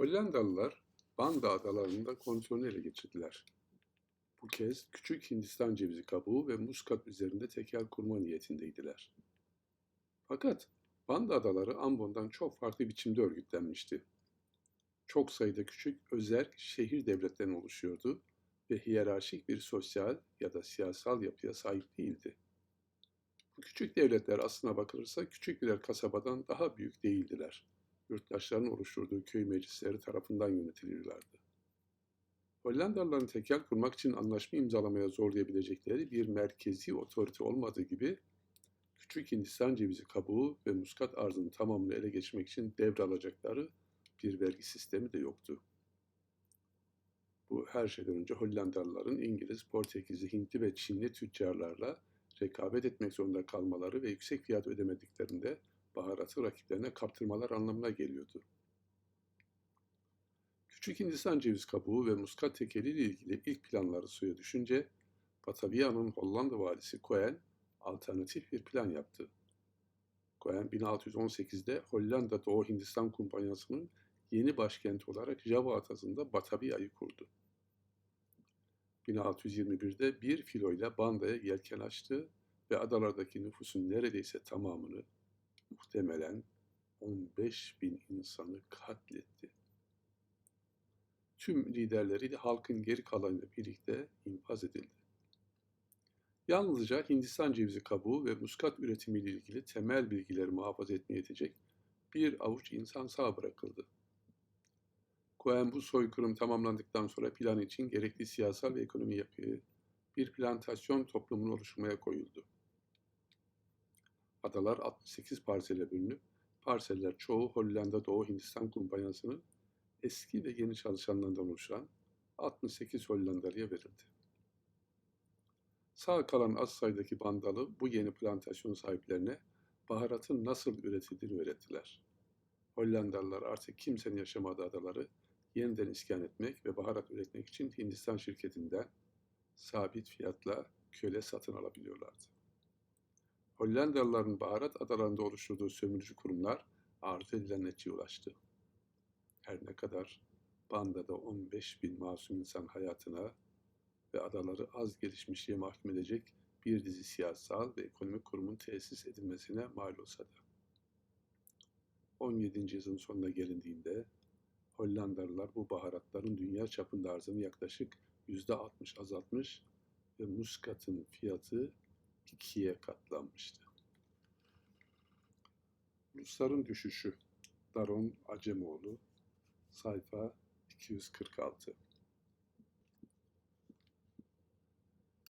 Hollandalılar Banda adalarında kontrolünü ele geçirdiler. Bu kez küçük Hindistan cevizi kabuğu ve muskat üzerinde tekel kurma niyetindeydiler. Fakat Banda adaları Ambon'dan çok farklı biçimde örgütlenmişti. Çok sayıda küçük özerk şehir devletlerine oluşuyordu ve hiyerarşik bir sosyal ya da siyasal yapıya sahip değildi. Bu küçük devletler aslına bakılırsa küçük birer kasabadan daha büyük değildiler. Yurttaşların oluşturduğu köy meclisleri tarafından yönetilirlerdi. Hollandalıların tekel kurmak için anlaşma imzalamaya zorlayabilecekleri bir merkezi otorite olmadığı gibi küçük Hindistan cevizi kabuğu ve muskat arzının tamamını ele geçirmek için devralacakları bir vergi sistemi de yoktu. Bu her şeyden önce Hollandalıların İngiliz, Portekizli, Hintli ve Çinli tüccarlarla rekabet etmek zorunda kalmaları ve yüksek fiyat ödemediklerinde baharatı rakiplerine kaptırmalar anlamına geliyordu. Küçük Hindistan ceviz kabuğu ve muskat tekeli ile ilgili ilk planları suya düşünce Batavia'nın Hollanda valisi Cohen alternatif bir plan yaptı. Cohen 1618'de Hollanda Doğu Hindistan Kumpanyası'nın yeni başkenti olarak Java adasında Batavia'yı kurdu. 1621'de bir filoyla bandaya yelken açtı ve adalardaki nüfusun neredeyse tamamını muhtemelen 15 bin insanı katletti. Tüm liderleri de halkın geri kalanıyla birlikte infaz edildi. Yalnızca Hindistan cevizi kabuğu ve muskat üretimiyle ilgili temel bilgileri muhafaza etmeye yetecek bir avuç insan sağ bırakıldı. Cohen bu soykırım tamamlandıktan sonra plan için gerekli siyasal ve ekonomi yapıyı bir plantasyon toplumunu oluşturmaya koyuldu. Adalar 68 parsele bölünüp parseller çoğu Hollanda Doğu Hindistan Kumpanyası'nın eski ve yeni çalışanlarından oluşan 68 Hollandalı'ya verildi. Sağ kalan az sayıdaki bandalı bu yeni plantasyon sahiplerine baharatın nasıl üretildiğini öğrettiler. Hollandalılar artık kimsenin yaşamadığı adaları yeniden iskan etmek ve baharat üretmek için Hindistan şirketinden sabit fiyatla köle satın alabiliyorlardı. Hollandalıların baharat adalarında oluşturduğu sömürücü kurumlar arzu edilen neticeye ulaştı. Her ne kadar Banda'da 15 bin masum insan hayatına ve adaları az gelişmişliğe mahkum edecek bir dizi siyasal ve ekonomik kurumun tesis edilmesine mal olsa da. 17. yüzyılın sonuna gelindiğinde Hollandalılar bu baharatların dünya çapında arzını yaklaşık %60 azaltmış ve muskatın fiyatı ikiye katlanmıştı. Rusların düşüşü Daron Acemoğlu sayfa 246